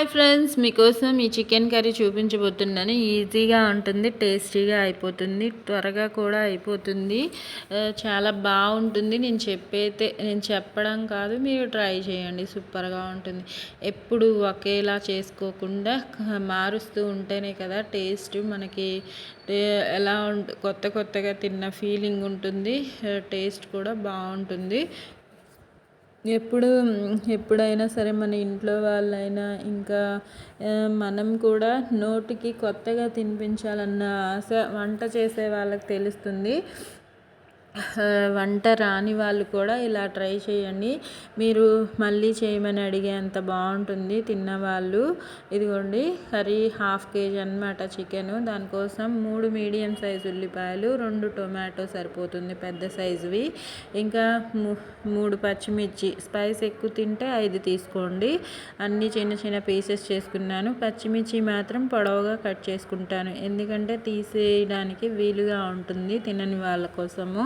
Hi friends మీకోసం ఈ chicken curry చూపించబోతున్నాను. ఈజీగా ఉంటుంది టేస్టీగా అయిపోతుంది త్వరగా కూడా అయిపోతుంది. చాలా బాగుంటుంది. నేను చెప్పేతే నేను చెప్పడం కాదు మీరు ట్రై చేయండి సూపర్గా ఉంటుంది. ఎప్పుడు ఒకేలా చేసుకోకుండా మారుస్తూ ఉంటేనే కదా టేస్ట్ మనకి ఎలా కొత్త కొత్తగా తిన్న ఫీలింగ్ ఉంటుంది. టేస్ట్ కూడా బాగుంటుంది. ఎప్పుడు ఎప్పుడైనా సరే మన ఇంట్లో వాళ్ళైనా ఇంకా మనం కూడా నోటికి కొత్తగా తినిపించాలన్న ఆశ వంట చేసే వాళ్ళకి తెలుస్తుంది. వంట రాని వాళ్ళు కూడా ఇలా ట్రై చేయండి. మీరు మళ్ళీ చేయమని అడిగే అంత బాగుంటుంది తిన్నవాళ్ళు ఇదిగోండి కర్రీ హాఫ్ కేజీ అనమాట చికెను. దానికోసం మూడు మీడియం సైజు ఉల్లిపాయలు రెండు టొమాటో సరిపోతుంది పెద్ద సైజువి. ఇంకా మూడు పచ్చిమిర్చి. స్పైస్ ఎక్కువ తింటే ఐదు తీసుకోండి. అన్ని చిన్న చిన్న పీసెస్ చేసుకున్నాను. పచ్చిమిర్చి మాత్రం పొడవుగా కట్ చేసుకుంటాను. ఎందుకంటే తీసేయడానికి వీలుగా ఉంటుంది తినని వాళ్ళ కోసము.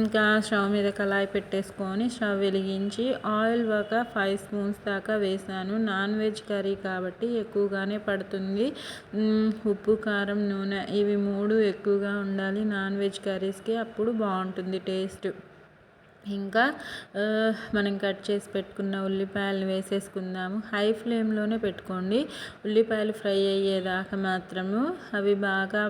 ఇంకా స్టవ్ మీద కళాయి పెట్టేసుకొని స్టవ్ వెలిగించి ఆయిల్ ఒక ఫైవ్ స్పూన్స్ దాకా వేసాను. నాన్ వెజ్ కర్రీ కాబట్టి ఎక్కువగానే పడుతుంది. ఉప్పు కారం నూనె ఇవి మూడు ఎక్కువగా ఉండాలి నాన్ వెజ్ కర్రీస్కి. అప్పుడు బాగుంటుంది టేస్ట్. ఇంకా మనం కట్ చేసి పెట్టుకున్న ఉల్లిపాయలు వేసేసుకుందాము. హై ఫ్లేమ్లోనే పెట్టుకోండి. ఉల్లిపాయలు ఫ్రై అయ్యేదాకా మాత్రము అవి బాగా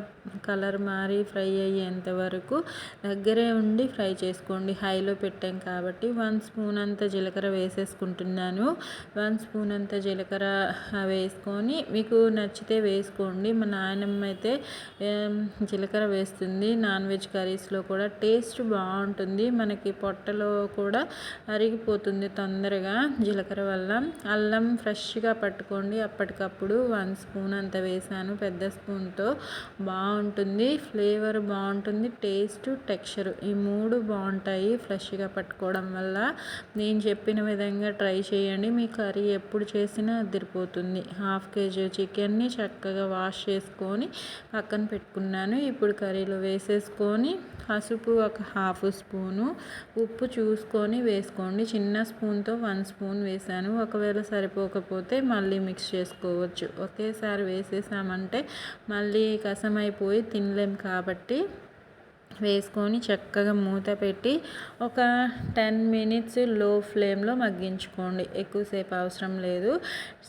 కలర్ మారి ఫ్రై అయ్యేంత వరకు దగ్గరే ఉండి ఫ్రై చేసుకోండి. హైలో పెట్టాం కాబట్టి వన్ స్పూన్ అంత జీలకర్ర వేసేసుకుంటున్నాను. వన్ స్పూన్ అంత జీలకర్ర వేసుకొని మీకు నచ్చితే వేసుకోండి. మా నాయనమ్మ అయితే జీలకర్ర వేస్తుంది. నాన్ వెజ్ కర్రీస్లో కూడా టేస్ట్ బాగుంటుంది. మనకి పొట్ట బట్టలు కూడా అరిగిపోతుంది తొందరగా. జీలకర్ర వల్ల అల్లం ఫ్రెష్గా పట్టుకోండి. అప్పటికప్పుడు వన్ స్పూన్ అంత వేసాను. పెద్ద స్పూన్తో బాగుంటుంది. ఫ్లేవర్ బాగుంటుంది. టేస్ట్ టెక్స్చర్ ఈ మూడు బాగుంటాయి ఫ్రెష్గా పట్టుకోవడం వల్ల. నేను చెప్పిన విధంగా ట్రై చేయండి. మీ కర్రీ ఎప్పుడు చేసినా అదిరిపోతుంది. హాఫ్ కేజీ చికెన్ని చక్కగా వాష్ చేసుకొని పక్కన పెట్టుకున్నాను. ఇప్పుడు కర్రీలో వేసేసుకొని పసుపు ఒక హాఫ్ స్పూను ఉప్పు చూసుకొని వేసుకోండి. చిన్న స్పూన్తో వన్ స్పూన్ వేసాను ఒకవేళ సరిపోకపోతే మళ్ళీ మిక్స్ చేసుకోవచ్చు. ఒకేసారి వేసేసామంటే మళ్ళీ కసమైపోయి తినలేం కాబట్టి వేసుకొని చక్కగా మూత పెట్టి ఒక టెన్ మినిట్స్లో ఫ్లేమ్లో మగ్గించుకోండి. ఎక్కువసేపు అవసరం లేదు.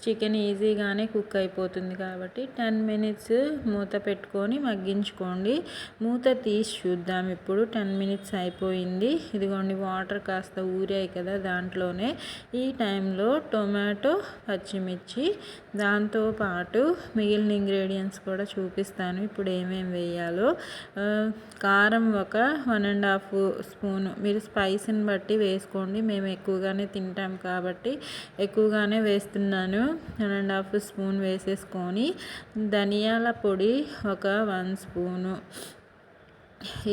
చికెన్ ఈజీగానే కుక్ అయిపోతుంది కాబట్టి టెన్ మినిట్స్ మూత పెట్టుకొని మగ్గించుకోండి. మూత తీసి చూద్దాం. ఇప్పుడు టెన్ మినిట్స్ అయిపోయింది. ఇదిగోండి వాటర్ కాస్త ఊరాయి కదా దాంట్లోనే. ఈ టైంలో టొమాటో పచ్చిమిర్చి దాంతోపాటు మిగిలిన ఇంగ్రీడియంట్స్ కూడా చూపిస్తాను. ఇప్పుడు ఏమేమి వేయాలో. కారం కారం ఒక వన్ అండ్ హాఫ్ స్పూన్. మీరు స్పైస్ని బట్టి వేసుకోండి. మేము ఎక్కువగానే తింటాం కాబట్టి ఎక్కువగానే వేస్తున్నాను. వన్ అండ్ హాఫ్ స్పూన్ వేసేసుకొని ధనియాల పొడి ఒక వన్ స్పూను.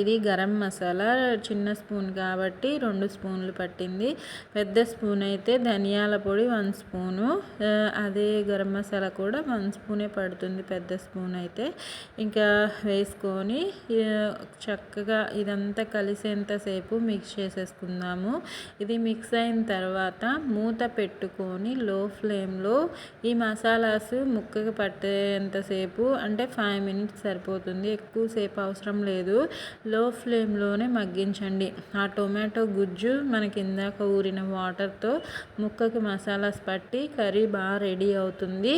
ఇది గరం మసాలా చిన్న స్పూన్ కాబట్టి రెండు స్పూన్లు పట్టింది. పెద్ద స్పూన్ అయితే ధనియాల పొడి వన్ స్పూను. అదే గరం మసాలా కూడా వన్ స్పూనే పడుతుంది పెద్ద స్పూన్ అయితే. ఇంకా వేసుకొని చక్కగా ఇదంతా కలిసేంతసేపు మిక్స్ చేసేసుకుందాము. ఇది మిక్స్ అయిన తర్వాత మూత పెట్టుకొని లో ఫ్లేమ్లో ఈ మసాలాస్ ముక్కగా పట్టేంతసేపు అంటే ఫైవ్ మినిట్స్ సరిపోతుంది. ఎక్కువసేపు అవసరం లేదు. లో ఫ్లేమ్లోనే మగ్గించండి. ఆ టొమాటో గుజ్జు మనకి ఇందాక ఊరిన వాటర్తో ముక్కకి మసాలాస్ పట్టి కర్రీ బాగా రెడీ అవుతుంది.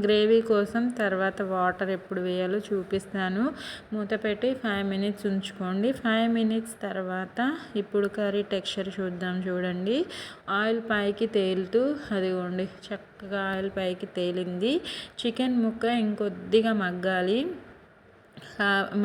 గ్రేవీ కోసం తర్వాత వాటర్ ఎప్పుడు వేయాలో చూపిస్తాను. మూత పెట్టి ఫైవ్ మినిట్స్ ఉంచుకోండి. ఫైవ్ మినిట్స్ తర్వాత ఇప్పుడు కర్రీ టెక్స్చర్ చూద్దాం చూడండి. ఆయిల్ పైకి తేలుతూ అదిగోండి చక్కగా ఆయిల్ పైకి తేలింది. చికెన్ ముక్క ఇంకొద్దిగా మగ్గాలి.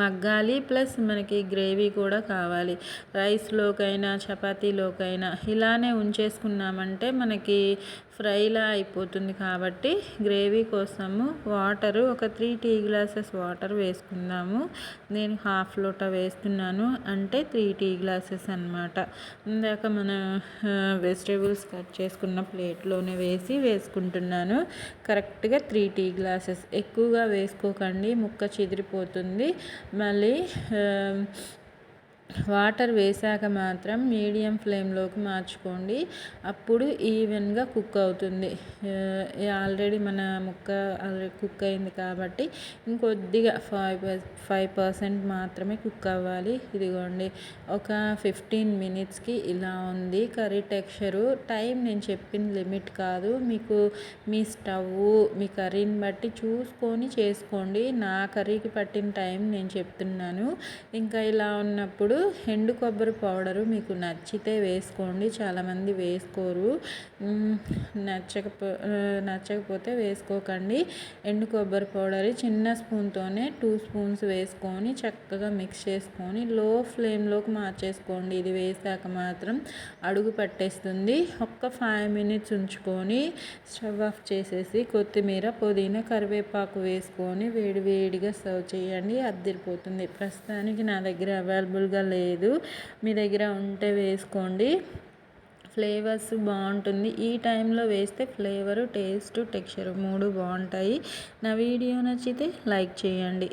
మగ్గాలి ప్లస్ మనకి గ్రేవీ కూడా కావాలి. రైస్లోకైనా చపాతీలోకైనా ఇలానే ఉంచేసుకున్నామంటే మనకి ఫ్రైలా అయిపోతుంది కాబట్టి గ్రేవీ కోసము వాటరు ఒక త్రీ టీ గ్లాసెస్ వాటర్ వేసుకుందాము. నేను హాఫ్ లోట వేస్తున్నాను అంటే త్రీ టీ గ్లాసెస్ అనమాట ఇందాక మన వెజిటేబుల్స్ కట్ చేసుకున్న ప్లేట్లోనే వేసి వేసుకుంటున్నాను. కరెక్ట్గా త్రీ టీ గ్లాసెస్. ఎక్కువగా వేసుకోకండి ముక్క చిదిరిపోతుంది. మళ్ళీ వాటర్ వేసాక మాత్రం మీడియం ఫ్లేమ్లోకి మార్చుకోండి. అప్పుడు ఈవెన్గా కుక్ అవుతుంది. ఆల్రెడీ మన ముక్క ఆల్రెడీ కుక్ అయింది కాబట్టి ఇంకొద్దిగా ఫైవ్ ఫైవ్ పర్సెంట్ మాత్రమే కుక్ అవ్వాలి. ఇదిగోండి ఒక ఫిఫ్టీన్ మినిట్స్కి ఇలా ఉంది. కర్రీ టెక్స్చరు టైం నేను చెప్పిన లిమిట్ కాదు. మీకు మీ స్టవ్ మీ కర్రీని బట్టి చూసుకొని చేసుకోండి. నా కర్రీకి పట్టిన టైం నేను చెప్తున్నాను. ఇంకా ఇలా ఉన్నప్పుడు ఎండు కొబ్బరి పౌడరు మీకు నచ్చితే వేసుకోండి. చాలామంది వేసుకోరు. నచ్చకపో నచ్చకపోతే వేసుకోకండి. ఎండు కొబ్బరి పౌడర్ చిన్న స్పూన్తోనే టూ స్పూన్స్ వేసుకొని చక్కగా మిక్స్ చేసుకొని లో ఫ్లేమ్లోకి మార్చేసుకోండి. ఇది వేసాక మాత్రం అడుగు పట్టేస్తుంది. ఒక్క ఫైవ్ మినిట్స్ ఉంచుకొని స్టవ్ ఆఫ్ చేసేసి కొత్తిమీర పుదీనా కరివేపాకు వేసుకొని వేడి వేడిగా సర్వ్ చేయండి. అద్దరిపోతుంది. ప్రస్తుతానికి నా దగ్గర అవైలబుల్గా లేదు. మీ దగ్గర ఉంటే వేసుకోండి. ఫ్లేవర్స్ బాగుంటుంది. ఈ టైంలో వేస్తే ఫ్లేవరు టేస్ట్ టెక్స్చర్ మూడు బాగుంటాయి. నా వీడియో నచ్చితే లైక్ చేయండి.